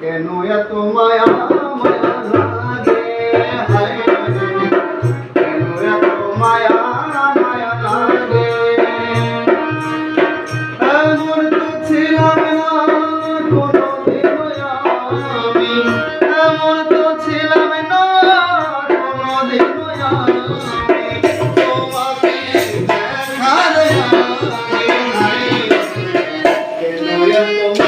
কেন এত মায়া মায়া লাগে হায় কেন এত মায়া মায়া লাগে এমন তো ছিলাম না কোনোদিন আমি এমন তো ছিলাম না কোনোদিন আমি Hey